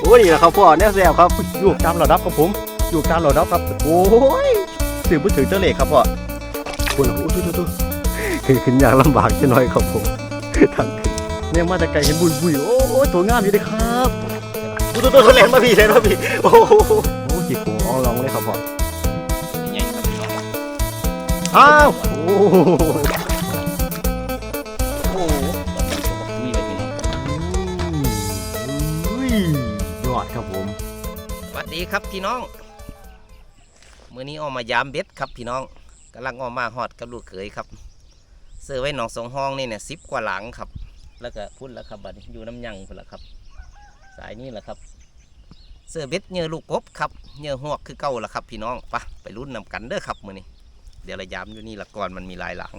โอ้นี่แหละครับพ่อแน่แซวครับอยู่ตามระดับครับผมอยู่ตามระดับครับ โอ้ยสื่อพูดถึงเจ้าเหล็กครับพ่อคุณโอ้ทุทุทุขึ้นขึ้นอย่างลำบากจะน้อยครับผมทางขึ้นเนี่ยมาแต่ไกลเห็นบุยบุยโอ้โหตัวงามอยู่เลยครับตัวตัวตัวเล่นมาพี่เล่นมาพี่โอ้โหโอ้จิกหัวอ้องร้องเลยครับพ่อใหญ่ครับพี่น้องอ้าวโอ้ ดีครับพี่น้องมื้อนี้ออกมายามเบ็ดครับพี่น้องกำลังออกมาฮอดกับลูกเขยครับเสื้อไว้หนองสองห้องนี่เนี่ยสิบกว่าหลังครับ แล้วก็พุ่นแล้วครับบัดนี้อยู่น้ำยังพุ่นละครับ สายนี้แหละครับเสื้อเบ็ดเหยื่อลูกกบครับเหยื่อหวกคือเก่าละครับ พี่น้องไปะไปรุ่นนำกันเด้อครับมื้อนี้เดี๋ยวระยามอยู่นี่ละก่อนมันมีหลายหลัง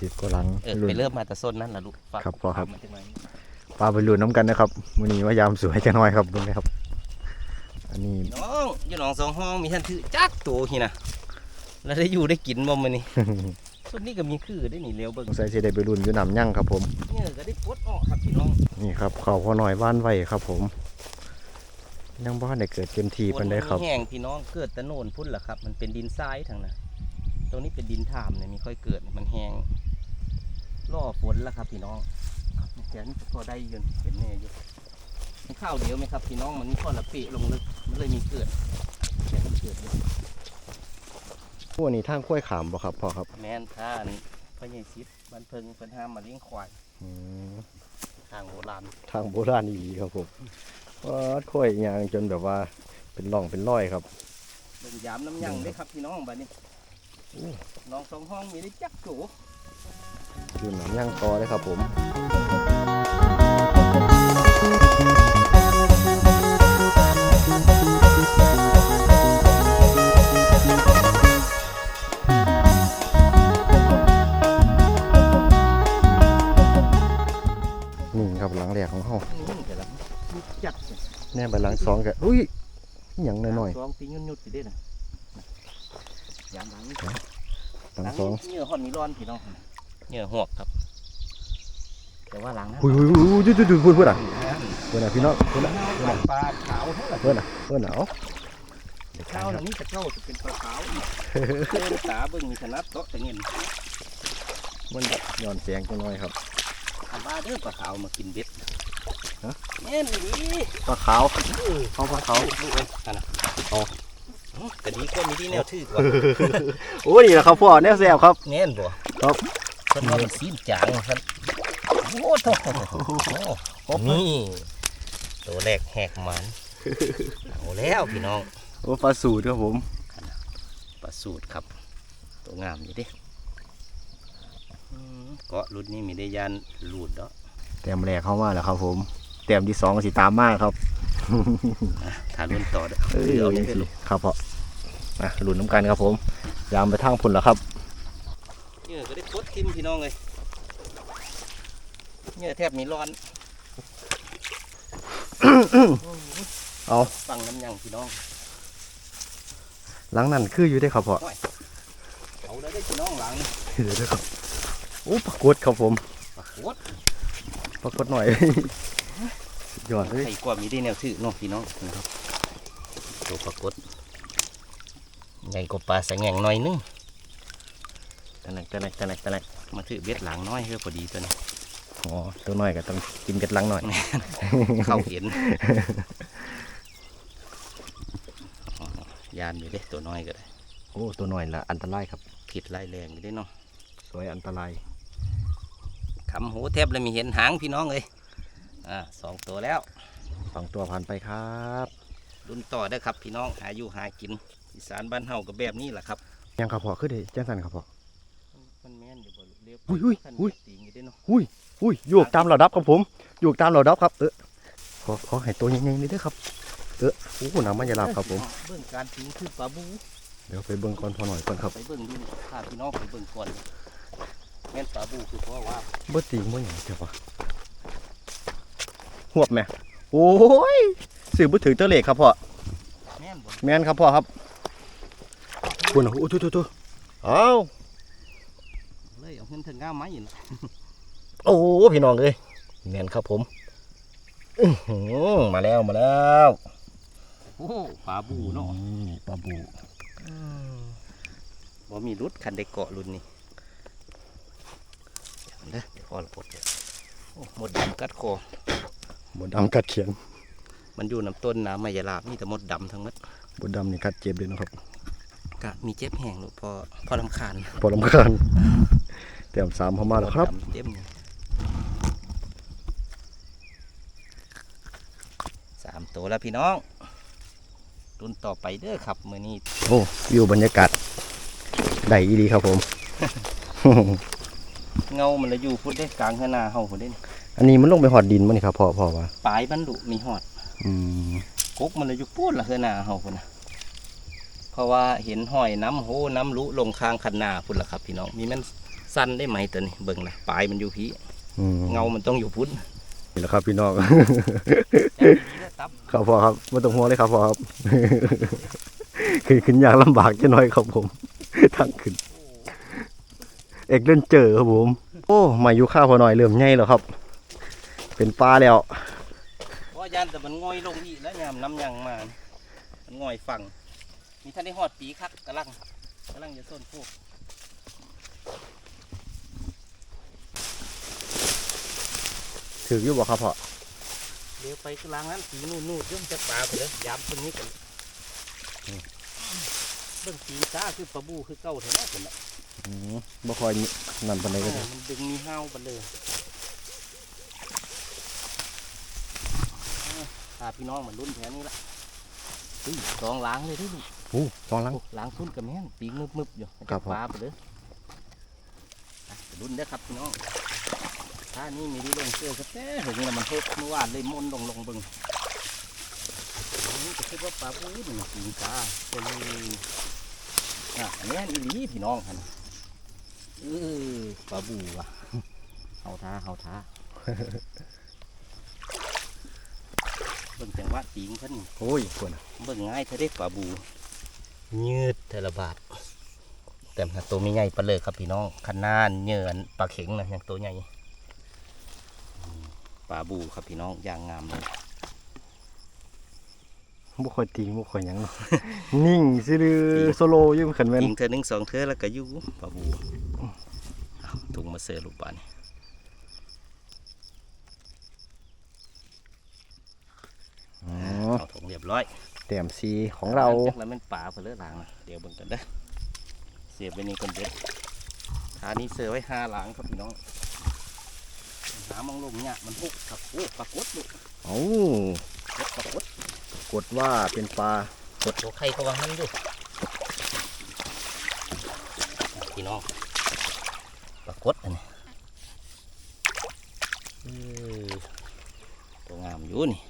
สิบกว่าหลังเออไปเริ่มมาแต่ส้นนั่นละลูกฝากครับพ่อครับมาจังหน่อยปลาไปลุนน้ำกันนะครับวันนี้ว่ายามสวยจังน้อยครับดูนะครับ อันนี้พี่น้องอยู่หนองสองห้องมีท่านถือจักตัวนี่นะแล้วได้อยู่ได้กินบ่มื้อนี้ส่วนนี้ก็มีคือได้นี่เลี้ยวเบิ่งสงสัยจะได้ไปลุนอยู่น้ำยั่งครับผมเนี่ยก็ได้ปลดออกครับพี่น้องนี่ครับเขาพอหน่อยบ้านไว้ครับผมยังบ้านได้เกิดเต็มทีปันได้ครับแห้งพี่น้องเกิดแตะโนนพุ่นล่ะครับ มันเป็นดินทรายทางนั้นตรงนี้เป็นดินท่ามเนี่ยมีค่อยเกิดมันแห้งล่อฝนแล้วครับพี่น้องแขนพอได้อยืนเห็นแน่อยู่ มันข้าวเดียวไหมครับพี่น้องมันมีข้อละปีลงลึกมันเลยมีเกิดแขนมันเกิดอยู่พวกนี้ทางกล้วยขามบ่ครับพ่อครับแม่นท่านพระเยซิดบันเพิงเป็นห้ามมาเลี้ยงควายอืมทางโบราณทางโบราณอีหลีครับผมว่ากล้วยยางจนแบบว่าเป็นร่องเป็นร้อยครับ เบิ่งยามน้ำยังได้ครับพี่น้องบัดนี้อู้ น้องสองห้องมีได้จักโจอยู่น้ำยั่งต่อเลยครับผม ของเฮานี่เดี๋ยวละจักแน่ไปหลังสองกันอุ้ยอหย่างน้อยสองตียุ่นยุดสิได้นะยามหลังนี่ๆหลังสองเหงื่อหอนมีร้อนพี่น้องเหงื่อหวกครับ แต่ว่าหลังนั้นอุ้ยอุ้ยอุ้ยจุดจุดจุดพูดพูดอะพูดอะพี่น้องพูดอะปลาขาวเท่าไหร่พูดอะพูดอะเอาเด็กข้าข้าววหลังนี้จะเข้าจะเป็นปลาขาวอีกเดินตาเบิ่งมีขนาดโต๊ะแต่เงินมันย้อนเสียงจังน้อยครับอาบ้าเด้อปลาขาวมากินเบ็ดฮะ แม่นดีปลาขาวเขาปลาขาวลูกเอ้ยนั่นน่ะเอาอืมก็ดีกว่ามีที่แนวถือกว่าโอ้นี่แหละครับพ่อแน่แซวครับแน่นบ่ครับเพิ่นว่ามันซีนจางท่านโอ้โหนี่ตัวแรกแหกมันเอาแล้วพี่น้องโอ้ปลาสูตรครับผมปลาสูตรครับ ตัวงามอยู่ดิอืมเกาะรุ่นนี้มีได้ยานหลุดเนาะแต้มแรกเข้ามาแล้วครับผม แต้มที่สองก็สิตามมาครับถ้ารุ่นต่อเด้อเออเอาเอาเนี่จัยงสิครับพ่อมาลุ้นน้ำกันครับผม ยามไปทางพุ่นแล้วครับเนี่ยก็ได้ปลดทิมพี่น้องเลยเนี่ยแทบมีร้อน เอาฟังน้ำยังพี่น้อง หลังนั้นคืออยู่ได้ครับพ่อเอาแล้วได้พี่น้องหลังนี่เดี๋ยวนะครับโอ้ปรากฏครับผมปลาโคตรปรากฏหน่อยสุด ยอดเลยใครกว่ามีได้แนวถือเน้องพี่น้องนะครับตัวปลากดใหญ่กว่าปลาสะแงงหน่อยนึงตะไหนตะไหนตะไหนตะไหนมาถือเบ็ดหลังน้อยเพื่อพอดีตัวนี้อ๋อตัวน้อยก็ต้องกินเบ็ดหลังหน่อยเข้าเห็นอ๋อยานอยู่เด้ตัวน้อยก็ได้โอ้ตัวน้อยละอันตรายครับผิดไล่แรงอยู่เด้เนาะสวยอันตรายคำหูแทบเลยมีเห็นหางพี่น้องเลย อ่าสองตัวแล้วสองตัวผ่านไปครับรุ่นต่อได้อครับ พี่น้องหาอยู่หากินอีสานบ้านเฮากับแบบนี้แหละครับยังครับพ่อคือได้แจ้งสันครับพ่อมันแม่นอยู่บ่ลูกเรียบอุ้ยอุ้ยขั้นอุ้ยตีงอยู่เด้เนาะอุ้ยอุ้ยอยู่ตามระดับครับผมอยู่ตามระดับครับเออขอขอให้ตัวใหญ่ๆนี่ด้วยครับเออโอ้น้ำมันจะหลับครับผมเบิ่งการตีงคือปลาบูเดี๋ยวไปเบิ่งก่อนพอหน่อยก่อนครับไปเบิ่งดูพาพี่น้องไปเบิ่งก่อนแม่นปลาบูคือเพราะว่าบ่ตีงบ่หยังเจ้าปะ หวบแม่โอ้ยสื่อบ่ถึงเจ้าเหล็กครับพ่อแม่นบ่แม่นครับพ่อครับคุณโอ้ทุทุทุอ้าวเลยเอาเงินถึงก้าไม้ยินล่ะโอ้พี่น้องเอ้ยแม่นครับผมอื้อหือมาแล้วมาแล้วโอ้ปลาบูเนาะนี่ปลาบูบ่มีรุดคันได้เกาะรุ่นนี้เดี๋ยวนะเดี๋ยวพอละปลดเดี๋ยวโอ้หมดดำกัดคอ บดดำกัดเขียน มันอยู่น้ำต้นน้ำมายาลาบมีแต่หมดดำทั้งหมดบดดำนี่กัดเจ็บเลยนะครับก็มีเจ็บแห้งลูกพอพอลำคาญพอลำคาญเตรียมสามเข้ามาแล้วครับหมดดำเต็มเลยสามตัวแล้วพี่น้องรุ่นต่อไปเด้อครับมือนี้โอ้วิวบรรยากาศได้อีดีครับผม เงามันเลยอยู่พุดได้กลางข้างหน้าเฮาพุดได้นี่ อันนี้มันลงไปหอดดินมั้นี่ครับพ่อพ่อว่าปลายบรรลุมีหอดอืมกกมันเลยอยู่พูดละข้างหน้าเฮาพุ่นนะเพราะว่าเห็นห้อยน้ำโหน้ำลุลงข้างคันหน้าพุ่นละครับ พี่น้องมีมันสั้นได้ไหมตัวนี้เบิ่งละปลายมันอยู่พีอืมเงามันต้องอยู่พุ่นนี่แหละครับพี่น้องตับครับพ่อครับไม่ต้องห่วงเลยครับพ่อครับ คือขึ้นอย่างลำบากจะน้อยครับผมทางขึ้น เอกเล่นเจอครับผม โอ้ มาอยู่ข้าวพอหน่อยเริ่มใหญ่แล้วครับ เป็นปลาแล้วเพราะยานแต่มันง่อยลงอีกแล้วยามน้ำยังมานี่มันง่อยฝั่งมีท่านได้หอดปีคักกำลังกำลังจะส้นพวกถืออยู่บ่ครับพ่อเดี๋ยวไปกลางนั้นปีนู่นนู่นเรื่องจะปลาไปเลยยามตรงนี้กันเบิ่งปีตาคือปลาบูคือเก้าเท่านั้นคนละอืมบ่คอยนั่นปานใดก็ได้มันดึงมีห้าวไปเลยาพี่น้องมันรุ่นแถวนี้ละอุ้ยสองล้างเลยที่ลูกโอ้ตอนหลังโอ้ล้างทุ่นกับแม่นปีกมึบมึบๆอยู่ครับผมปลาไปเลยอะไปรุ่นเด้อครับพี่น้องถ้านี่มีที่ลงเชื่อสักแน่ถึงแล้วมันเทเมื่อวานเลยมนต์ลงลงเบึงอันนี้จะคิดว่าปลาปูหนึ่งปีนปลาเป็นอะอันนี้อีหลีพี่น้องคันเออปลาบูว่ะเฮาท้าเฮาท้า เบิ่งจังหวะตีงเพิ่นโอ้ยคนเบิ่งง่ายเธอได้ปลาบูยืดเทละบาทแต่ถ้าตัวไม่ใหญ่ปลาเลยครับพี่น้องขนาดเหยื่อนปลาเข็งนะอย่างตัวใหญ่อืมปลาบูครับพี่น้องอย่างงามเลยบ่ค่อยติงบ่ค่อยหยังเนาะนิ่งซื่อๆโซโลอยังขันแม่นยิงเธอหนึ่งสองเธอแล้วก็อยู่ปลาบูเอาถุงมาเสือลูกปลานี่ อ๋อเอาถุงเรียบร้อยเตรียมซีของเราจักแล้วมันป่าเพนเลือหลังนะเดี๋ยวเบิ่งกันเด้อเสียบไปนี่คนเด็ดทานี้เสือไว้ห้าหลังครับพี่น้องหามองลงเนี่ยมันพุกครับโอ้ปลากดลูกเอ้าเด็ดปลากดกดว่าเป็นปลากดตัวไข่เขาวางนั่นอยู่พี่น้องปลากดอันนี้เออตัวงามอยู่นี่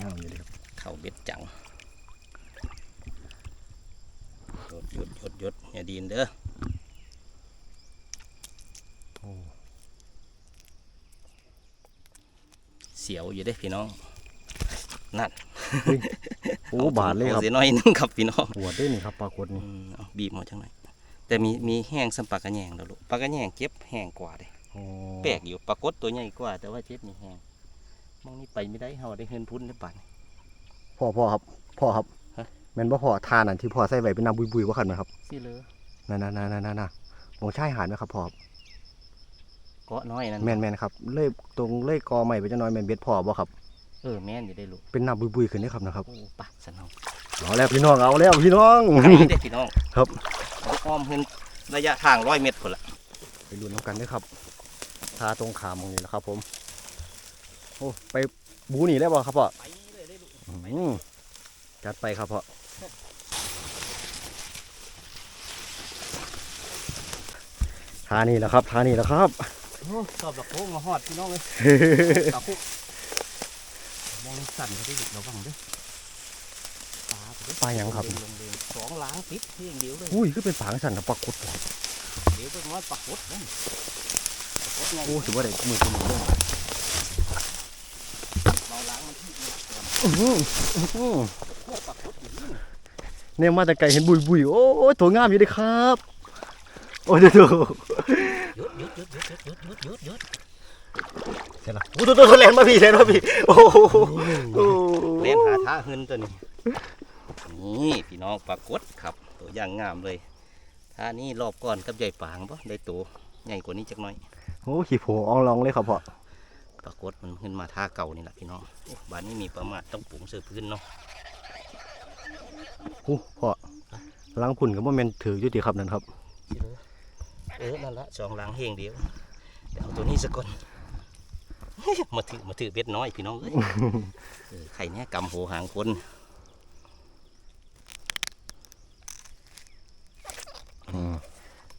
งามอยู่เลยครับเข่าเบ็ดจังหยุดหยุดหยุดหยุดอย่าดีนเด้อโอ้เสียวอยู่เด้อพี่น้องนั่นโอ้บาทเลยครับเสียน้อยหนึงครับพี่น้องปวดด้วยนี่ครับปลากดนี่อืมเอาบีบหมดจังไหนแต่มีมีแห้งสัมปากกระแยงแล้วลูกปลากระแยงเจ็บแห้งกว่าเด้โอ้แปลกอยู่ปลากดตัวใหญ่กว่า แต่ว่าเจ็บนี่แห้ง มองนี่ไปไม่ได้เฮาได้เงินพุ้นได้ปันพ่อพ่อครับพ่อครับฮะ แม่นบ่พ่อทานอันที่พ่อใส่ไว้เป็นน้ำบุยๆว่าคันไหมครับสิเลยนั่นๆๆๆๆมองชายหาดไหมครับพ่อครับเกาะน้อยนั่นแม่นแม่นครับเล่ตรงเล่กอใหม่ไปจังน้อยแม่นเบ็ดพ่อบ่ครับ เออแม่นอยู่ได้ลูกเป็นน้ำบุยๆขึ้นนี่ครับนะครับโอ้ปะสนองเอาแล้วพี่น้องเอาแล้วพี่น้องอันนี้ได้อพี่น้องครับ เอาอ้อมเพิ่นระยะทางร้อยเมตรคนละไปดูน้ำกันด้วยครับทาตรงขามตรงนี้นะครับผม โอ้ไปบูนี่แล้วบ่ครับพ่อไปเลยได้ลูกอืมจัดไปครับพ่อทานี่แหละครับทานี่แหละครับโอ้ชอบดอกโค้งมาฮอดพี่น้องเลยดอกโค้งมองสั่นเขาได้ลูกระวังเด้อปลาไปเด้อปลาหยังครับ ลงเลยสองล้างปิดเพียงเดียวเลยอุ้ยคือเป็นฝางสั่นกับปลากดบ่เดี๋ยวเพิ่งว่าปลากดนั่นปลากดไงโอ้ถือว่าได้มือกับมือเรื่อ เนี่ยมาแต่ไก่เห็นบุยบุยโอ้ยตัวงามอยู่เลยครับ โอ้ยดูดูเสร็จแล้วโอ้ตัวตัวแรงมาพี่แรงมาพี่โอ้โหแล่นหาท่าเฮินตัวนี้นี่พี่น้องปรากฏครับ ตัวอย่างงามเลยท่านี้รอบก่อนกับใหญ่ปางปะได้ตัวใหญ่กว่านี้จักหน่อยโอ้ขี่ผัวอองลองเลยครับพ่อ รากฏมันขึ้นมาท่าเก่านี่แหละพี่น้องโอ้บ้านนี้มีประมาทต้องปรุงเสือพื้นเนาะโอ้พ่อล้างพุ่นกับว่าแมนถืออยู่ติครับนั่นครับ เออนั่นละสองหลังเฮงเดียวเดี๋ยวเอาตัวนี้สักก่อนมาถือมาถือเบ็ดน้อยพี่น้องเอ้ยเออไข่เนี้ยกำโหหางคน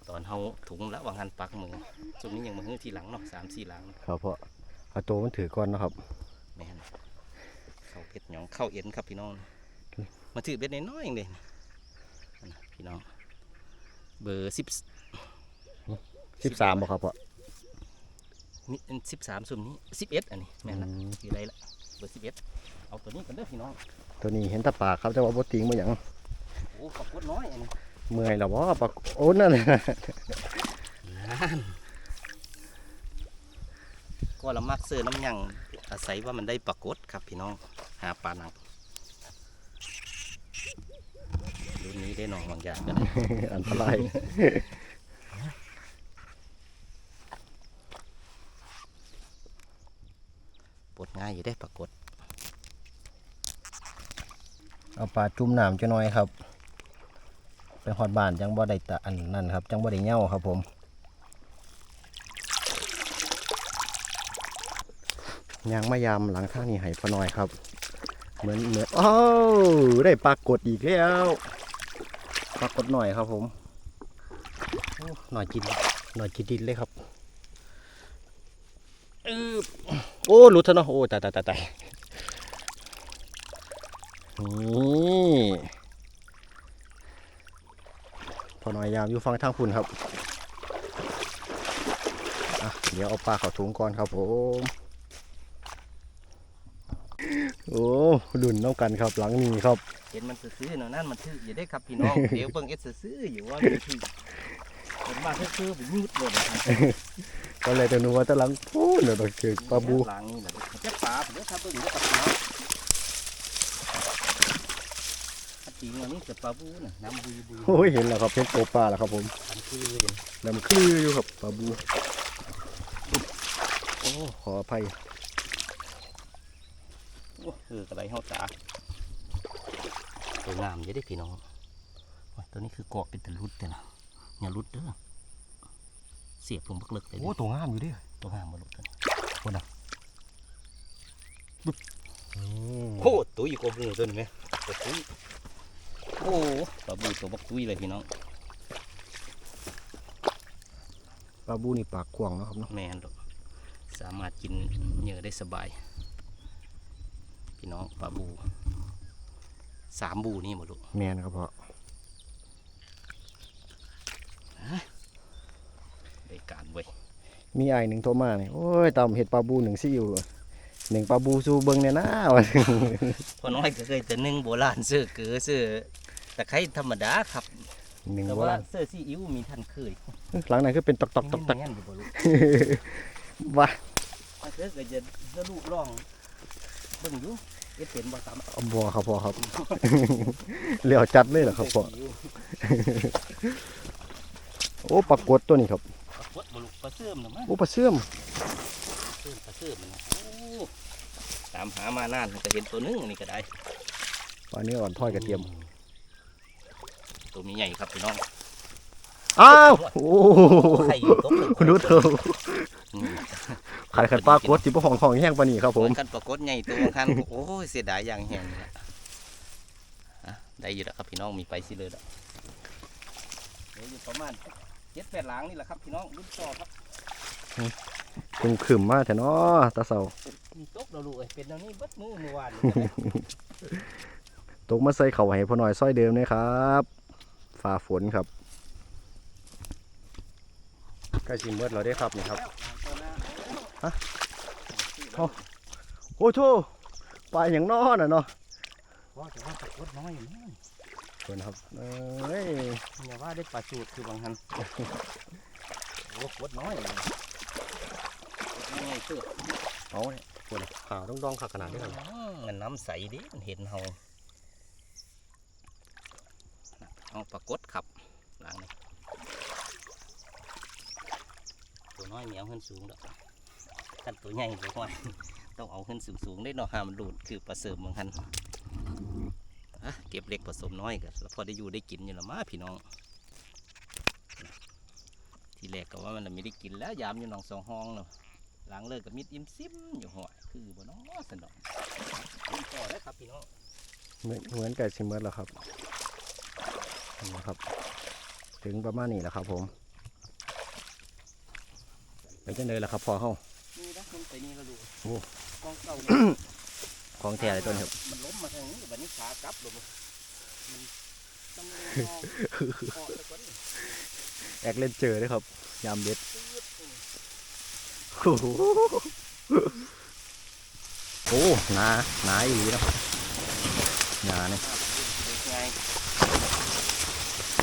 ตอนเฮาถุงละวางหันปักมือตรงนี้ยังมาฮื้อทีหลังเนาะสามสี่หลังครับพ่อ เอาตัวมันถือก่อนนะครับแม่นเข้าเบ็ดหยองเข้าเอ็นครับพี่น้อง มาถือเบ็ดน้อยๆเองเด่นพี่น้อง เบอร์สิบสิบสามบ่ครับพ่อมีสิบสามสุ่มนี้สิบเอ็ดอันนี้แม่นละอืมอยู่ไรละเบอร์สิบเอ็ดเอาตัวนี้กันเด้อพี่น้อง ตัวนี้เห็นแตาปากครับแต่ว่าบ่ติงบ่หยังโอ้ปรากฏน้อยอันนี้เมื่อยแล้วบ่ปากโอ้นั่นน่ะนั่น ก็ละมักเสื้อน้ำยังอาศัยว่ามันได้ปรากฏครับพี่น้องหาปลาหนังรุ่นนี้ได้หนองบางอย่างก็ได้อันตรายปลดง่ายอยู่ได้ปรากฏ เอาปลาจุ่มน้ำจะน้อยครับ ไปหอดบ้านจังบ่ได้ตะอันนั่นครับ จังบ่ได้เหย้าครับผม ยางมายามหลังข้านี้ให้พอน้อยครับ เหมือนเหมือนอ้าวได้ปลากดอีกแล้วปลากดหน่อยครับผมหน่อยกินหน่อยกินดินเลยครับออโอ้หลุดซะเนาะโอ้ตายตายตายตายนี่พอหน่อยยามอยู่ฟังทางพุ่นครับเดี๋ยวเอาปลาเข้าถุงก่อนครับผม โอ้ดุนน้ำกันครับหลังนี้ครับ เห็นมันซื่อๆเนาะนั่นมันถืออยู่ได้ครับพี่น้อง เดี๋ยวเบิ่งเอ็ดซื่อๆอยู่ว่ามันถือเห็นมาซื่อๆผมยืดเลยนะครับก็เลยจะนึกว่าแตะหลังพูดเดี๋ยวต้องเจอปลาบูหลังนี่แหละเจ้าปลาผมเดี๋ยวทำเบิ่งเดี๋ยวกับพี่น้องถ้าจริงอันนี้จะปลาบูน่ะน้ำบุยบุยโอ้ยเห็นแล้วครับเป็นโตปลาแล้วครับผมทำคือเลยแล้วมันคืออยู่ครับปลาบูโอ้ขออภัย โอ้เออกระไรเฮาตาสวยงามอยู่ได้พี่น้องโอ้ยตัวนี้คือเกาะเป็นตะลุดเด้อนะอย่าลุดเด้อเสียบลงบักเลิกเลยโอ้ตัวงามอยู่ดิตัวห้ามมาลุดตัวนี้อืมโอ้ตุ้ยกว่าหมูตัวนี้ไหมตัวตุ้ยโอ้ปลาบูตัวบักตุ้ยเลยพี่น้องปลาบูนี่ปากกว้างเนาะครับเนาะแม่นดอกสามารถกินเหยื่อได้สบาย พี่น้องปลาบูสามบูนี่หมดลูกแมนครับพ่อได้การเว้ยมีไอายหนึ่งโทรมาเนี่ยโอ้ยตำเห็ดปลาบูหนึ่งซิวหนึ่งปลาบูสู่เบิงเนี่ยนะว่าพอน้อยก็เคยแต่นึ่งโบราณเสื้อเกือเสื้อตะไคร้ธรรมดาครับหนึ่งแต่โบว่าราณเสื้อซีอิ๊วมีท่านเคยหลังนั้นคือเป็นตอกตอกตอกตอกแม่นอยู่บ่ลูกว่าถ้าเกิดก็จะสรุปร่อง เบิ่งอยู่เอ็ดเป็นบ่ตามเอาบัวครับพ่อครับเหลียวจัดเลยเหรอครับพ่อโอ้ปลากดตัวนี้ครับปลากดบ่ลูกปลาเสื่อมน่ะมั้งโอ้ปลาเสื่อมเสื่อมปลาเสื่อมมันนะโอ้ตามหามานานก็เห็นตัวหนึงอันนี้ก็ได้ปลาเนื้ออ่อนทอดกระเทียมตัวมีใหญ่ครับพี่น้องอ้าวโอ้ไข่อยู่ตกเลยคุณดูเถอะอืม ขายขันปลากดสิบห้องห้องแห้งปลานี่ครับผมกันปรากฏใหญ่ตัวคันโอ้ยเสียดายอย่างแห้งเลยอะได้อยู่แล้วครับพี่น้องมีไปสิเลยแล้วเดี๋ยวอยู่ประมาณเจ็ดแปดหลังนี่แหละครับพี่น้องรุ่นต่อครับคุมขึ้มมาแต่เนาะตาเสามีตกเราลูกเอ้ยเป็นแนวนี้เบิดมือเมื่อวานนี่ตกมาใส่เข่าให้พอหน่อยซ้อยเดิมนะครับฝ่าฝนครับใกล้สิเมื่อเราได้ครับนี่ครับ ฮะโอ้โชปลาอย่างนอน่ะเนาะว่าแต่ว่าปรากฏน้อยอยู่นี่เพิ่นครับเอ้ยอย่าว่าได้ปลาจูดคือบางทันโอ้ปรากฏน้อยเลยนี่ไงเสือเอาเนี่ยปวดขาวต้องดองๆขาขนาดนี้ครับมันน้ำใสดิมันเห็นเฮาเอาปรากฏครับหลังนี้ตัวน้อยเหมียวขึ้นสูงดอก ขันตัวใหญ่เลยว่าต้องเอาขึ้นสูงๆได้เนาะหามันดูดคือประเสริมบางคันเก็บเล็กผสมน้อยกันแล้วพอได้อยู่ได้กินอยู่ละมาพี่น้อง ทีแรกก็ว่ามันไม่ได้กินแล้วยามอยู่หนองสองห้องเนาะหลังเลิกกับมิดยิ้มซิมอยู่หัวคือบ่น้อสนองพอแล้วครับพี่น้องเหมือนเหมือนไก่ชิมเมอร์แล้วครับนะครับ ถึงประมาณนี้แหละครับผมเป็นจังเลยล่ะครับพอเข้า ไปนี่แล้วดูโอ้กองเก่าของแท้เลยต้นครับมันล้มมาทางนี้บัดนี้ขากลับลงมันต้องมองพอสักวันแอกเล่นเจอเลยครับ ยามเบ็ดตืดอืมโอ้โหโอ้หนาหนาอีหลีเนาะหนาเนี่ยเป็นไง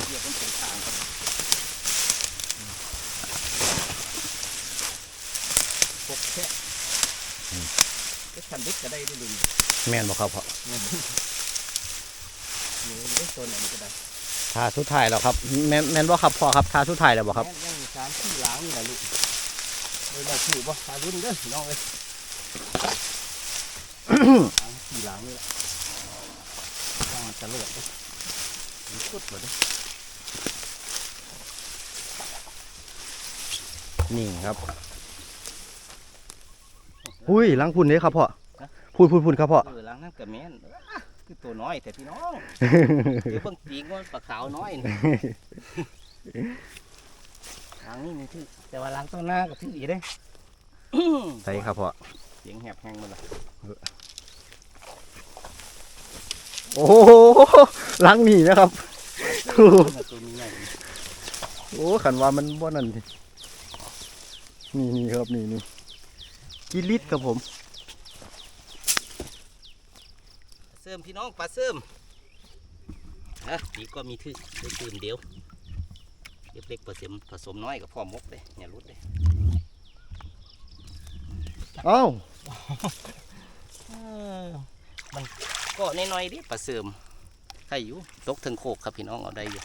เหยียบมันเป็นทางครับ ปกแค่ก็ทันดิกก็ได้ด้วยลุงแม่นบอกครับพ่อหนูได้ตัวไหนมันก็ได้ทาสุดท้ายแล้วครับ แม่นแม่นว่าครับพ่อครับทาสุดท้ายแล้วบอกครับแม่นยังมีการที่ล้างนี่แหละลูกเลยมาถือบ่ทารุ่นเด้อพี่น้องเลยล้างที่ล้างนี่แหละว่างมันจะเลือดเด้อมันสุดหมดเด้อนี่ครับ อุ้ยล้างพุ่นเลยครับพ่อพูดพูดพูดครับพ่อเออล้างนั่นกับแม่นเอ้อคือตัวน้อยแต่พี่น้องเดี๋ยวเบิ่งปีกมันปลาขาวน้อยนี่ล้างนี่มีที่แต่ว่าล้างต้นหน้ากับที่อีเด้ใส่ครับพ่อเสียงแหบแห้งหมันละโอ้โหล้างหนีนะครับตัวมีใหญ่โอ้ขันว่ามันบ่นั่นสินี่นี่ครับนี่นี่ กิลิตครับผมเสริมพี่น้องปลาเสริมอะปีกก็มีที่ได้ตื่นเดียวเก็บเล็กผสมผสมน้อยกับพ่อมกเลยอย่ารุดเลยเอ้าเออมันก็น้อยๆดิปลาเสริมใครอยู่ตกถึงโคกครับพี่น้องเอาได้อยู่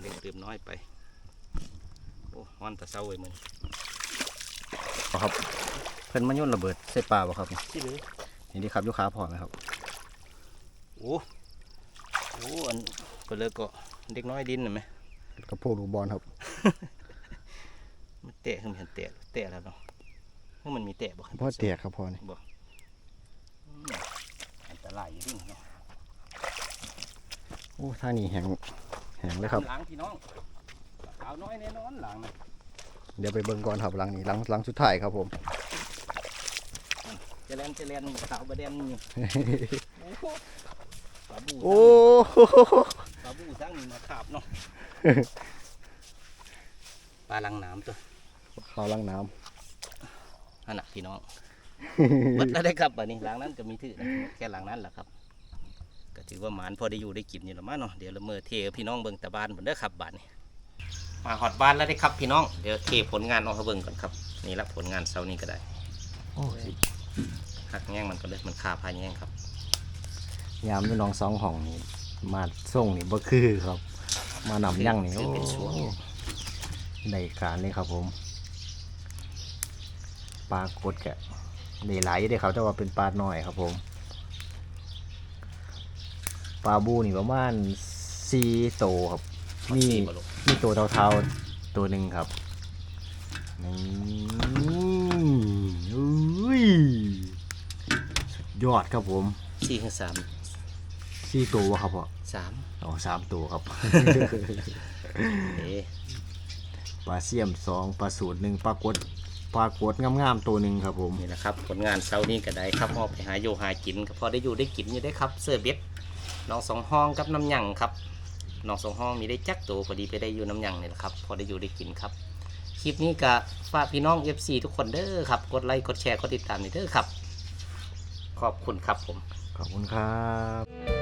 เล็กเติมน้อยไป โอ้ฮอนแตะเศร้าเว้ยมึง เอาครับ เพิ่นมาโยนระเบิดใส่ปลาบ่ครับที่เลยนี่ดีครับลูกค้าพอไหมครับโอ้โอ้อันก็เลยก็เด็กน้อยดินเห็นไหมกระโปรงลูกบอลครับ มันแตะขึ้นเห็นแตะแตะแล้วเนาะถ้ามันมีแตะบ่พ่อแตกครับพ่อนี่อืมอันตรายอยู่ดิเนาะโอ้ท่านี่แห้งแห้งเลยครับหลังพี่น้องขาวน้อยแน่นอนหลังนะ เดี๋ยวไปเบิ่งก่อนครับหลังนี้หลังหลังสุดท้ายครับผมเจริญเจริญขาวบะเดนอยู่โอ้โหปลาบูโอ้ปลาบูทั้งนี้มาขาบเนาะปลาลังน้ำตัวเขาล้างน้อันน่ะพี่น้องเบิดแล้วได้ครับบัดนี้หลังนั้นก็มีถือนะแค่หลังนั้นแหละครับก็ถือว่าหมานพอได้อยู่ได้กินอยู่และมั้งเนาะเดี๋ยวละเมอเทพี่น้องเบิ่งตะบานผมเด้อครับบานนี้ มาหอดบ้านแล้วได้ครับพี่น้อง เดี๋ยวเทผลงานออกให้เบิ่งก่อนครับ นี่ละผลงานเช้านี้ก็ได้ำโอ้ยหักแง่งมันก็เลยมันคาพายแง่งครับยามอยู่น้องสองห้องนี่มาส่งนี่บ่คือครับ มานำยั่งนี่คือโอ้เป็นช่วงได้การเลยครับผมปลากดแกะได้หลายอยู่เด้ครับแต่ว่าเป็นปลาน้อยครับผมปลาบูนี่ประมาณสี่โตวครับมี มีบ่ลูกมีตัวเทาๆตัวหนึ่งครับนี่อุ้ยสุดยอดครับผมสี่ถึงสามสี่ตัวครับพ่อสามอ๋อสามตัวครับ เอ๊ะปลาเสี่ยมสองปลาสูตรหนึ่งปลากดปลากดงามๆตัวหนึ่งครับผมนี่นะครับ ผลงานเช้านี้ก็ได้ครับเอาไปหาอยู่หากินก็พอได้อยู่ได้กินอยู่ได้ครับ เสื้อเบ็ดน้องสองห้องกับน้ำหยังครับ น้องสองห้องมีได้จักตัวพอดีไปได้อยู่น้ำหยังนี่แหละครับ พอได้อยู่ได้กินครับ คลิปนี้ก็ฝากพี่น้อง FC ทุกคนเด้อครับ กดไลค์ กดแชร์ กดติดตามนี่เด้อครับ ขอบคุณครับผม ขอบคุณครับ